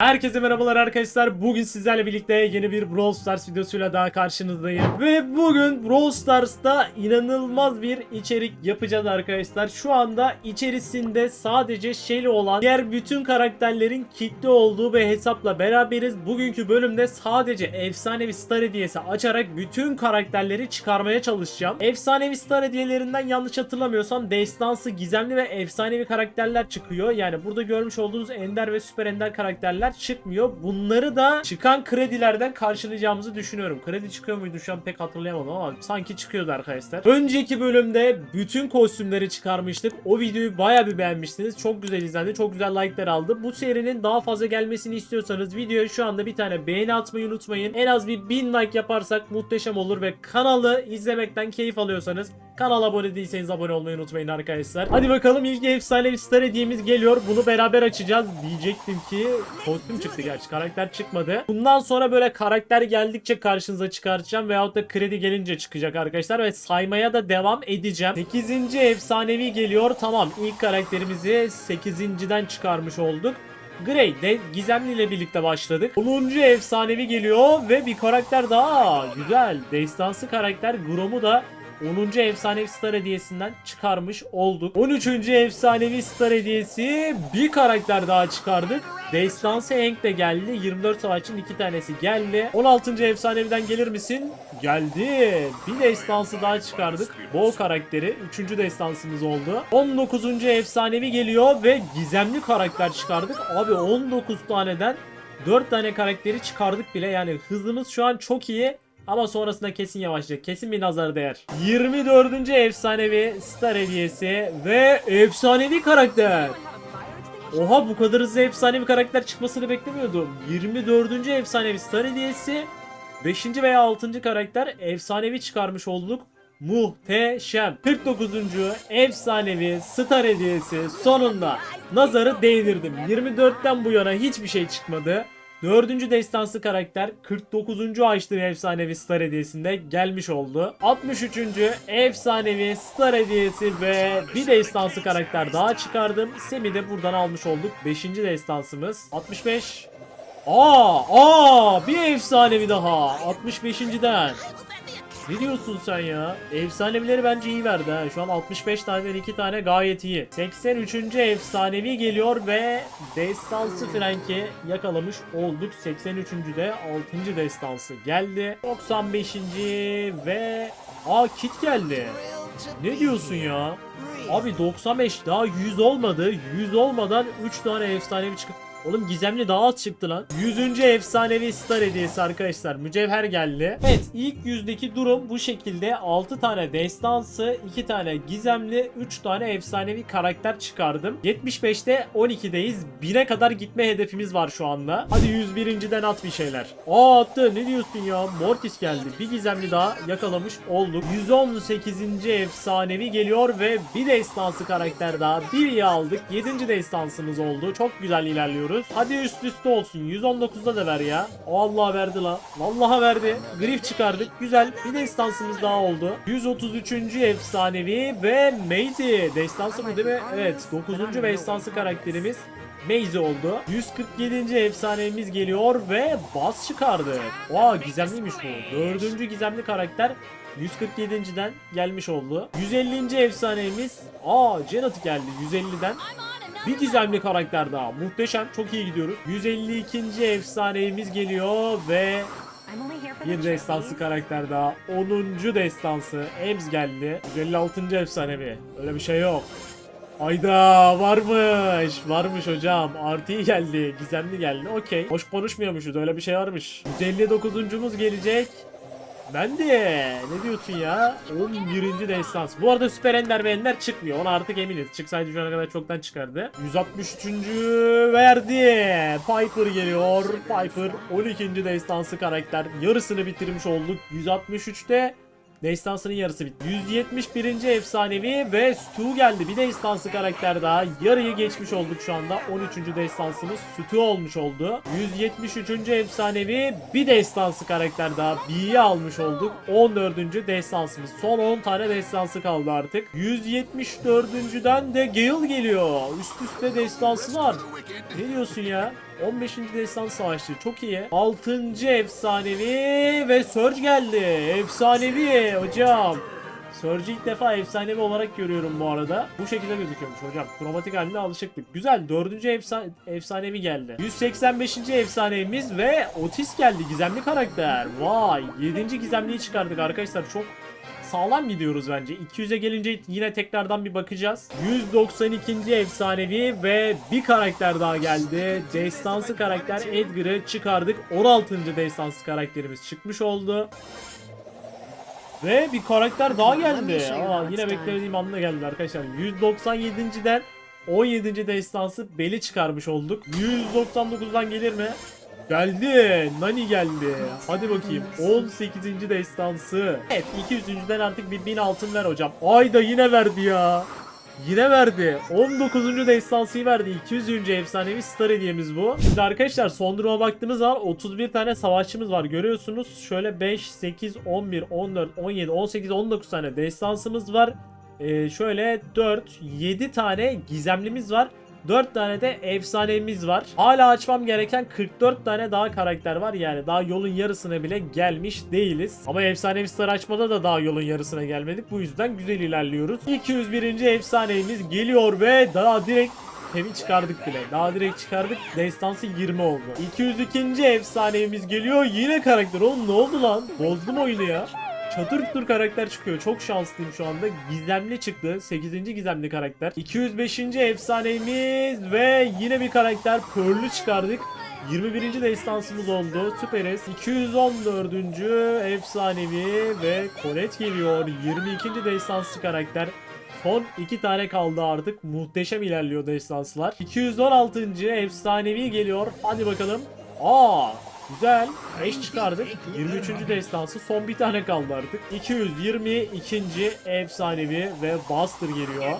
Herkese merhabalar arkadaşlar. Bugün sizlerle birlikte yeni bir Brawl Stars videosuyla daha karşınızdayım. Ve bugün Brawl Stars'ta inanılmaz bir içerik yapacağız arkadaşlar. Şu anda içerisinde sadece Shelly olan diğer bütün karakterlerin kitle olduğu ve hesapla beraberiz. Bugünkü bölümde sadece efsanevi star hediyesi açarak bütün karakterleri çıkarmaya çalışacağım. Efsanevi star hediyelerinden yanlış hatırlamıyorsam destansı, gizemli ve efsanevi karakterler çıkıyor. Yani burada görmüş olduğunuz ender ve süper ender karakterler çıkmıyor. Bunları da çıkan kredilerden karşılayacağımızı düşünüyorum. Kredi çıkıyor muydu şu an pek hatırlayamadım ama sanki çıkıyordu arkadaşlar. Önceki bölümde bütün kostümleri çıkarmıştık. O videoyu bayağı bir beğenmiştiniz. Çok güzel izlendi. Çok güzel like'lar aldı. Bu serinin daha fazla gelmesini istiyorsanız videoya şu anda bir tane beğeni atmayı unutmayın. En az bir 1000 like yaparsak muhteşem olur ve kanalı izlemekten keyif alıyorsanız Kanala abone değilseniz abone olmayı unutmayın arkadaşlar. Hadi bakalım ilk efsanevi star hediyemiz geliyor. Bunu beraber açacağız. Diyecektim ki kostüm çıktı gerçi karakter çıkmadı. Bundan sonra böyle karakter geldikçe karşınıza çıkartacağım veyahut da kredi gelince çıkacak arkadaşlar ve saymaya da devam edeceğim. 8. efsanevi geliyor. Tamam ilk karakterimizi 8.den çıkarmış olduk. Grey de Gizemli ile birlikte başladık. 10. efsanevi geliyor ve bir karakter daha. Güzel. Destansı karakter Grom'u da 10. efsanevi star hediyesinden çıkarmış olduk. 13. efsanevi star hediyesi bir karakter daha çıkardık. Destansı Hank de geldi. 24 savaşçının iki tanesi geldi. 16. efsaneviden gelir misin? Geldi. Bir destansı daha çıkardık. Bow karakteri. 3. destansımız oldu. 19. efsanevi geliyor ve gizemli karakter çıkardık. Abi 19 taneden 4 tane karakteri çıkardık bile. Yani hızımız şu an çok iyi. Ama sonrasında kesin yavaşlayacak. Kesin bir nazar değer. 24. efsanevi star hediyesi ve efsanevi karakter. Oha bu kadar hızlı efsanevi karakter çıkmasını beklemiyordum. 24. efsanevi star hediyesi. 5. veya 6. karakter efsanevi çıkarmış olduk. Muhteşem. 49. efsanevi star hediyesi sonunda nazarı değdirdim. 24'ten bu yana hiçbir şey çıkmadı. Dördüncü destansı karakter 49. açtığı efsanevi star hediyesinde gelmiş oldu. 63. efsanevi star hediyesi ve bir destansı karakter daha çıkardım. Semi de buradan almış olduk. 5. destansımız. 65. Aa, aa bir efsanevi daha. 65.den. Ne diyorsun sen ya? Efsanevileri bence iyi verdi ha. Şu an 65 tane 2 tane gayet iyi. 83. efsanevi geliyor ve destansı Frank'i yakalamış olduk. 83. de 6. destansı geldi. 95. ve Aa kit geldi. Ne diyorsun ya? Abi 95 daha 100 olmadı. 100 olmadan 3 tane efsanevi çıktı. Oğlum gizemli daha az çıktı lan. 100. efsanevi star hediyesi arkadaşlar. Mücevher geldi. Evet ilk yüzdeki durum bu şekilde. 6 tane destansı, 2 tane gizemli, 3 tane efsanevi karakter çıkardım. 75'te 12'deyiz. 1'e kadar gitme hedefimiz var şu anda. Hadi 101.den at bir şeyler. Aa attı ne diyorsun ya? Mortis geldi. Bir gizemli daha yakalamış olduk. 118. efsanevi geliyor ve bir destansı karakter daha. Bir aldık. 7. destansımız oldu. Çok güzel ilerliyoruz. Hadi üst üste olsun. 119'da da ver ya. Allah verdi la. Vallahi verdi. Grif çıkardık. Güzel. Bir destansımız daha oldu. 133. efsanevi ve Maisie. Destansı mı değil mi? Evet. 9. ve destansı karakterimiz Maze oldu. 147. efsanemiz geliyor ve Buzz çıkardı. Aa gizemliymiş bu. Dördüncü gizemli karakter 147.den gelmiş oldu. 150. efsanemiz aa Janet geldi 150'den. Bir gizemli karakter daha. Muhteşem. Çok iyi gidiyoruz. 152. efsanemiz geliyor ve bir destansı karakter daha. 10. destansı. Ems geldi. 156. efsanevi. Öyle bir şey yok. Ayda varmış. Varmış hocam. Artı geldi. Gizemli geldi. Okey. Hoş konuşmuyormuşuz. Öyle bir şey varmış. 159. gelecek. Ben de ne diyorsun ya? 11. destans. Bu arada Süper Ender çıkmıyor. Ona artık eminiz. Çıksaydı şu ana kadar çoktan çıkardı. 163. verdi. Piper geliyor. Piper 12. destansı karakter. Yarısını bitirmiş olduk. 163'te Destansının yarısı bitti. 171. efsanevi ve Stu geldi. Bir destansı karakter daha. Yarıyı geçmiş olduk şu anda. 13. destansımız Stu olmuş oldu. 173. efsanevi bir destansı karakter daha. B'yi almış olduk. 14. destansımız. Son 10 tane destansı kaldı artık. 174.den de Gale geliyor. Üst üste destansı var. Ne diyorsun ya? 15. Destan Savaşçı çok iyi. 6. efsanevi ve Surge geldi. Efsanevi hocam. Surge'ü ilk defa efsanevi olarak görüyorum bu arada. Bu şekilde gözüküyormuş hocam. Kromatik haline alışıktık. Güzel. 4. Efsa efsanevi geldi. 185. efsanevimiz ve Otis geldi. Gizemli karakter. Vay. 7. gizemliyi çıkardık arkadaşlar. Çok sağlam gidiyoruz bence. 200'e gelince yine tekrardan bir bakacağız. 192. efsanevi ve bir karakter daha geldi. Destansı karakter Edgar'ı çıkardık. 16. destansı karakterimiz çıkmış oldu. Ve bir karakter daha geldi. Aa, yine beklediğim anda geldi arkadaşlar. 197.den 17. destansı Beli çıkarmış olduk. 199'dan gelir mi? Geldi. Nani geldi. Hadi bakayım. 18. destansı. Evet 200.den artık bir 1000 altın ver hocam. Ay da yine verdi ya. Yine verdi. 19. destansıyı verdi. 200. efsanevi star hediyemiz bu. Şimdi arkadaşlar son duruma baktığımız zaman 31 tane savaşçımız var. Görüyorsunuz. Şöyle 5, 8, 11, 14, 17, 18, 19 tane destansımız var. Ee, şöyle 4, 7 tane gizemlimiz var. 4 tane de efsanemiz var. Hala açmam gereken 44 tane daha karakter var. Yani daha yolun yarısına bile gelmiş değiliz. Ama efsanevi star açmada da daha yolun yarısına gelmedik. Bu yüzden güzel ilerliyoruz. 201. efsanemiz geliyor ve daha direkt Heavy çıkardık bile. Daha direkt çıkardık. Destansı 20 oldu. 202. efsanemiz geliyor. Yine karakter. Oğlum ne oldu lan? Bozdum oyunu ya. Çatır çutur karakter çıkıyor. Çok şanslıyım şu anda. Gizemli çıktı. 8. gizemli karakter. 205. efsanemiz ve yine bir karakter. Pearl'ü çıkardık. 21. destansımız oldu. Süperiz. 214. efsanevi ve Colette geliyor. 22. destansı karakter. Son iki tane kaldı artık. Muhteşem ilerliyor destanslar. 216. efsanevi geliyor. Hadi bakalım. Aa Güzel. 5 çıkardık. 23. destansı son bir tane kaldı artık. 222. efsanevi ve Buster geliyor.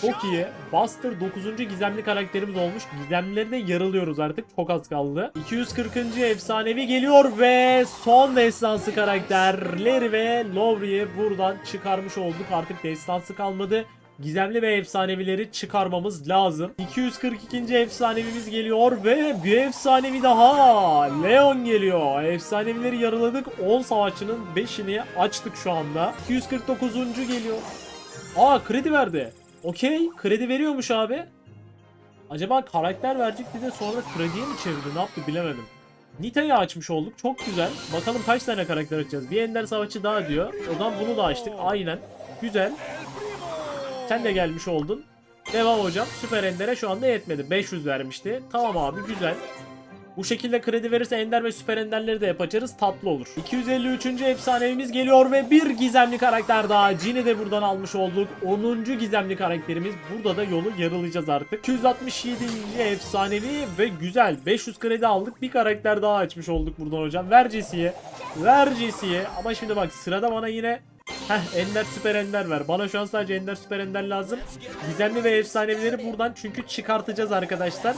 Çok iyi. Buster 9. gizemli karakterimiz olmuş. Gizemlilerine yarılıyoruz artık. Çok az kaldı. 240. efsanevi geliyor ve son destansı karakterleri ve Lowry'i buradan çıkarmış olduk. Artık destansı kalmadı. Gizemli ve efsanevileri çıkarmamız lazım. 242. efsanevimiz geliyor ve bir efsanevi daha. Leon geliyor. Efsanevileri yarıladık. 10 savaşçının 5'ini açtık şu anda. 249. geliyor. Aa kredi verdi. Okey. Kredi veriyormuş abi. Acaba karakter verecekti de sonra krediye mi çevirdi? Ne yaptı bilemedim. Nita'yı açmış olduk. Çok güzel. Bakalım kaç tane karakter açacağız. Bir ender savaşçı daha diyor. O zaman bunu da açtık. Aynen. Güzel. Sen de gelmiş oldun. Devam hocam. Süper Ender'e şu anda yetmedi. 500 vermişti. Tamam abi güzel. Bu şekilde kredi verirse Ender ve Süper Ender'leri de yapacağız. Tatlı olur. 253. efsanevimiz geliyor ve bir gizemli karakter daha. Jin'i de buradan almış olduk. 10. gizemli karakterimiz. Burada da yolu yarılayacağız artık. 267. efsanevi ve güzel. 500 kredi aldık. Bir karakter daha açmış olduk buradan hocam. Ver Jesse'ye. Ver Jesse'ye. Ama şimdi bak sırada bana yine Heh Ender Süper Ender ver. Bana şu an sadece Ender Süper Ender lazım. Gizemli ve efsanevileri buradan çünkü çıkartacağız arkadaşlar.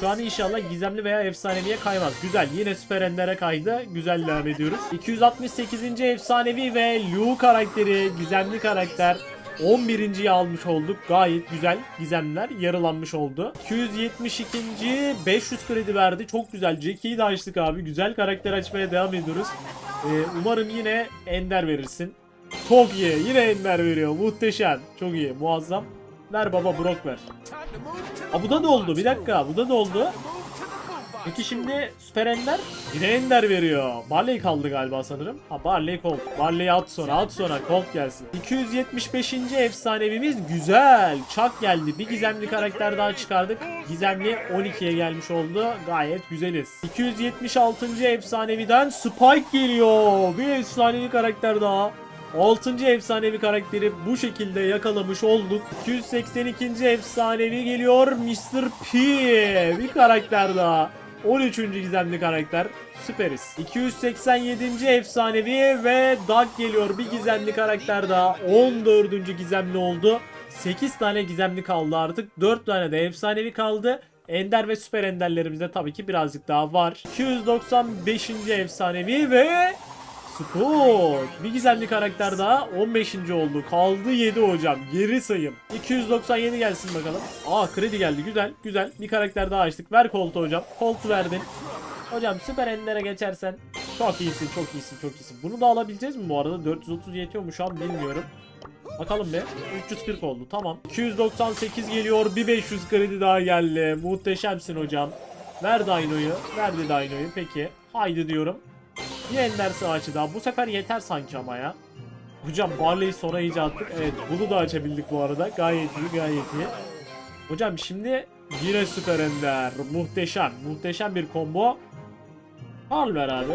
Şu an inşallah gizemli veya efsaneviye kaymaz. Güzel. Yine Süper Ender'e kaydı. Güzel devam ediyoruz. 268. efsanevi ve Liu karakteri. Gizemli karakter. 11.yi almış olduk. Gayet güzel gizemler yarılanmış oldu. 272. 500 kredi verdi. Çok güzel. Jackie'yi de açtık abi. Güzel karakter açmaya devam ediyoruz. Ee, umarım yine Ender verirsin. Çok iyi. Yine Ender veriyor. Muhteşem. Çok iyi. Muazzam. Ver baba Brock ver. Aa bu da ne oldu? Bir dakika. Bu da ne oldu? Peki şimdi Süper Ender yine Ender veriyor. Barley kaldı galiba sanırım. Ha Barley Colt. Barley'i at sonra at sonra Colt gelsin. 275. efsanevimiz güzel. Chuck geldi. Bir gizemli karakter daha çıkardık. Gizemli 12'ye gelmiş oldu. Gayet güzeliz. 276. efsaneviden Spike geliyor. Bir efsanevi karakter daha. 6. efsanevi karakteri bu şekilde yakalamış olduk. 282. efsanevi geliyor Mr. P. Bir karakter daha. 13. gizemli karakter. Süperiz. 287. efsanevi ve Doug geliyor. Bir gizemli karakter daha. 14. gizemli oldu. 8 tane gizemli kaldı artık. 4 tane de efsanevi kaldı. Ender ve süper enderlerimizde tabii ki birazcık daha var. 295. efsanevi ve Scoot. Bir gizemli karakter daha 15. oldu. Kaldı 7 hocam. Geri sayım. 297 gelsin bakalım. Aa kredi geldi. Güzel. Güzel. Bir karakter daha açtık. Ver koltuğu hocam. Koltuğu verdin. Hocam süper enlere geçersen çok iyisin, çok iyisin, çok iyisin. Bunu da alabileceğiz mi bu arada? 430 yetiyor mu şu an bilmiyorum. Bakalım be. 340 oldu. Tamam. 298 geliyor. Bir 500 kredi daha geldi. Muhteşemsin hocam. Ver Dino'yu. Verdi Dino'yu. Peki. Haydi diyorum. Bir Ender Savaşçı daha. Bu sefer yeter sanki ama ya. Hocam Barley'i sona iyice attık. Evet bunu da açabildik bu arada. Gayet iyi gayet iyi. Hocam şimdi yine Süper Ender. Muhteşem. Muhteşem bir combo. Al ver abi.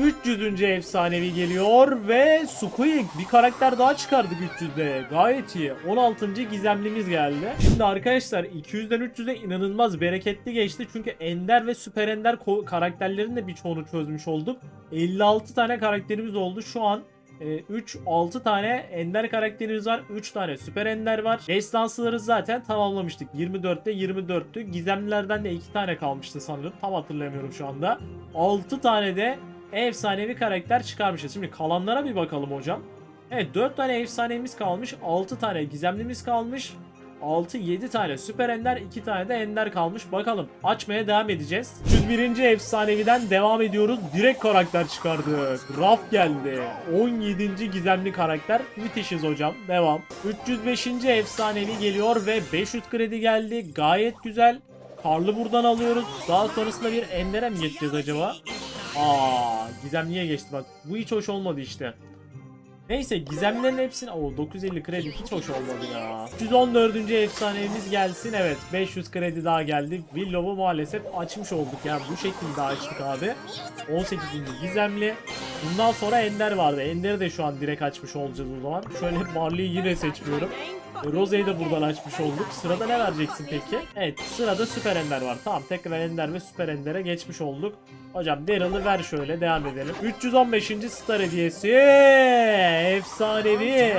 300. efsanevi geliyor ve Squeak bir karakter daha çıkardık 300'de. Gayet iyi. 16. gizemlimiz geldi. Şimdi arkadaşlar 200'den 300'e inanılmaz bereketli geçti. Çünkü Ender ve Süper Ender karakterlerin de birçoğunu çözmüş olduk. 56 tane karakterimiz oldu. Şu an 3 6 tane ender karakterimiz var. 3 tane süper ender var. Destansıları zaten tamamlamıştık. 24'te 24'tü. Gizemlilerden de 2 tane kalmıştı sanırım. Tam hatırlamıyorum şu anda. 6 tane de efsanevi karakter çıkarmışız. Şimdi kalanlara bir bakalım hocam. Evet 4 tane efsanemiz kalmış. 6 tane gizemlimiz kalmış. 6-7 tane süper ender 2 tane de ender kalmış. Bakalım açmaya devam edeceğiz. 101. efsaneviden devam ediyoruz. Direkt karakter çıkardık. Raf geldi. 17. gizemli karakter. Müthişiz hocam. Devam. 305. efsanevi geliyor ve 500 kredi geldi. Gayet güzel. Karlı buradan alıyoruz. Daha sonrasında bir endere mi geçeceğiz acaba? Aa, gizemliye geçti bak. Bu hiç hoş olmadı işte. Neyse gizemlerin hepsini... Oo 950 kredi hiç hoş olmadı ya. 114. efsanemiz gelsin. Evet 500 kredi daha geldi. Willow'u maalesef açmış olduk ya. Bu şekilde açtık abi. 18. gizemli. Bundan sonra Ender vardı. Ender'i de şu an direkt açmış olacağız o zaman. Şöyle Barley'i yine seçmiyorum. Rose'yi de buradan açmış olduk. Sırada ne vereceksin peki? Evet sırada Süper Ender var. Tamam tekrar Ender ve Süper Ender'e geçmiş olduk. Hocam Daryl'ı ver şöyle devam edelim. 315. Star hediyesi. Efsanevi.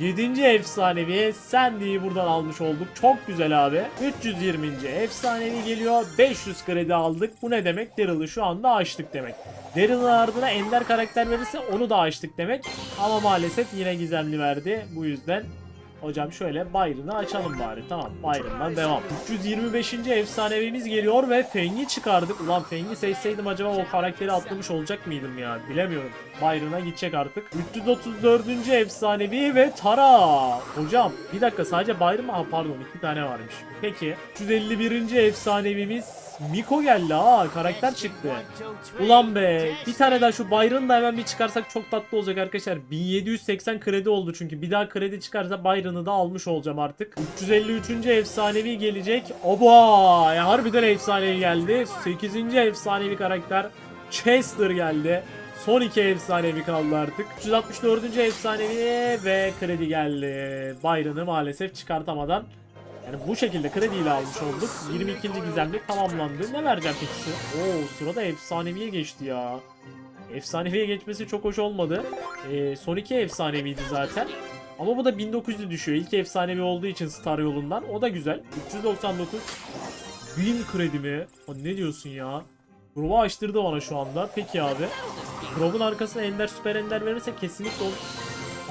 7. efsanevi Sandy'yi buradan almış olduk. Çok güzel abi. 320. efsanevi geliyor. 500 kredi aldık. Bu ne demek? Daryl'ı şu anda açtık demek. Daryl'ın ardına Ender karakter verirse onu da açtık demek. Ama maalesef yine gizemli verdi. Bu yüzden Hocam şöyle Byron'ı açalım bari. Tamam Byron'dan devam. 325. efsanevimiz geliyor ve Feng'i çıkardık. Ulan Feng'i seçseydim acaba o karakteri atlamış olacak mıydım ya? Bilemiyorum. Byron'a gidecek artık. 334. efsanevi ve Tara. Hocam bir dakika sadece Byron mı? Ha pardon iki tane varmış. Peki. 351. efsanevimiz Miko geldi ha karakter çıktı. Ulan be bir tane daha şu Byron'ı da hemen bir çıkarsak çok tatlı olacak arkadaşlar. 1780 kredi oldu çünkü bir daha kredi çıkarsa Byron'ı da almış olacağım artık. 353. efsanevi gelecek. Oba ya harbiden efsanevi geldi. 8. efsanevi karakter Chester geldi. Son iki efsanevi kaldı artık. 364. efsanevi ve kredi geldi. Byron'ı maalesef çıkartamadan yani bu şekilde krediyle almış olduk. 22. gizemli tamamlandı. Ne vereceğim peki? Oo sırada efsaneviye geçti ya. Efsaneviye geçmesi çok hoş olmadı. Ee, son iki efsaneviydi zaten. Ama bu da 1900'ü düşüyor. İlk efsanevi olduğu için Star yolundan. O da güzel. 399 1000 kredi mi? O ne diyorsun ya? Grova açtırdı bana şu anda. Peki abi. Grov'un arkasına Ender Süper Ender verirse kesinlikle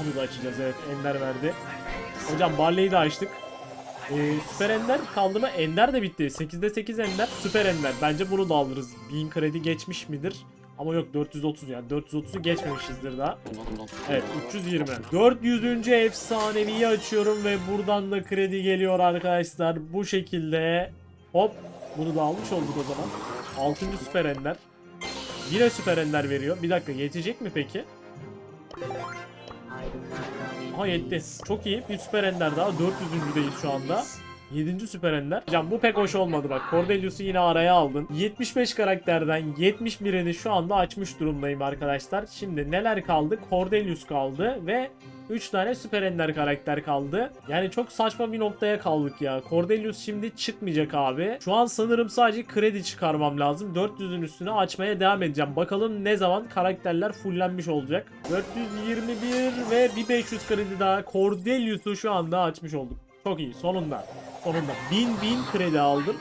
onu da açacağız. Evet Ender verdi. Hocam Barley'i de açtık. Ee, Süper Ender kaldı mı? Ender de bitti. 8'de 8 Ender. Süper Ender. Bence bunu da alırız. 1000 kredi geçmiş midir? Ama yok 430 yani. 430'u geçmemişizdir daha. Evet 320. 400. efsaneviyi açıyorum ve buradan da kredi geliyor arkadaşlar. Bu şekilde hop bunu da almış olduk o zaman. 6. Süper Ender. Yine Süper Ender veriyor. Bir dakika yetecek mi peki? Aha yetti. Çok iyi. Bir süper ender daha. 400.deyiz şu anda. 7. süper ender. Hocam bu pek hoş olmadı bak. Cordelius'u yine araya aldın. 75 karakterden 71'ini şu anda açmış durumdayım arkadaşlar. Şimdi neler kaldı? Cordelius kaldı ve 3 tane süper ender karakter kaldı. Yani çok saçma bir noktaya kaldık ya. Cordelius şimdi çıkmayacak abi. Şu an sanırım sadece kredi çıkarmam lazım. 400'ün üstüne açmaya devam edeceğim. Bakalım ne zaman karakterler fullenmiş olacak. 421 ve bir 500 kredi daha. Cordelius'u şu anda açmış olduk. Çok iyi sonunda. Sonunda 1000 1000 kredi aldım.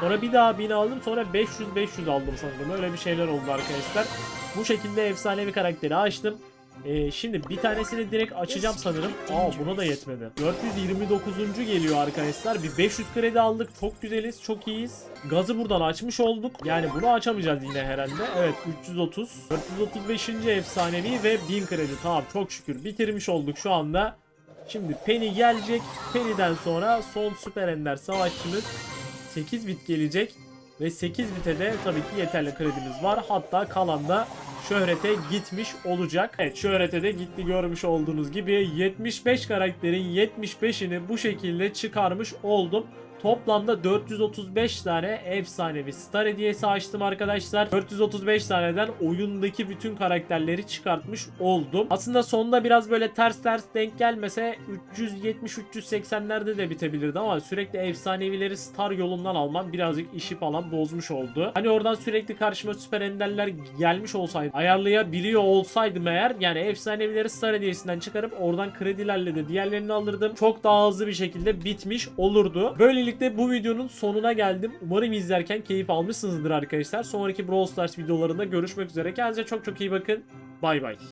Sonra bir daha 1000 aldım. Sonra 500-500 aldım sanırım. Öyle bir şeyler oldu arkadaşlar. Bu şekilde efsanevi karakteri açtım. Ee, şimdi bir tanesini direkt açacağım sanırım. Aa buna da yetmedi. 429. geliyor arkadaşlar. Bir 500 kredi aldık. Çok güzeliz. Çok iyiyiz. Gazı buradan açmış olduk. Yani bunu açamayacağız yine herhalde. Evet 330. 435. efsanevi ve 1000 kredi. Tamam çok şükür bitirmiş olduk şu anda. Şimdi Penny gelecek. Penny'den sonra son süper ender savaşçımız 8 bit gelecek. Ve 8 bite de tabii ki yeterli kredimiz var. Hatta kalan da şöhrete gitmiş olacak. Evet şöhrete de gitti görmüş olduğunuz gibi 75 karakterin 75'ini bu şekilde çıkarmış oldum. Toplamda 435 tane efsanevi star hediyesi açtım arkadaşlar. 435 taneden oyundaki bütün karakterleri çıkartmış oldum. Aslında sonunda biraz böyle ters ters denk gelmese 370-380'lerde de bitebilirdi ama sürekli efsanevileri star yolundan almam birazcık işi falan bozmuş oldu. Hani oradan sürekli karşıma süper enderler gelmiş olsaydı ayarlayabiliyor olsaydım eğer yani efsanevileri star hediyesinden çıkarıp oradan kredilerle de diğerlerini alırdım. Çok daha hızlı bir şekilde bitmiş olurdu. Böylelikle bu videonun sonuna geldim. Umarım izlerken keyif almışsınızdır arkadaşlar. Sonraki Brawl Stars videolarında görüşmek üzere. Kendinize çok çok iyi bakın. Bay bay.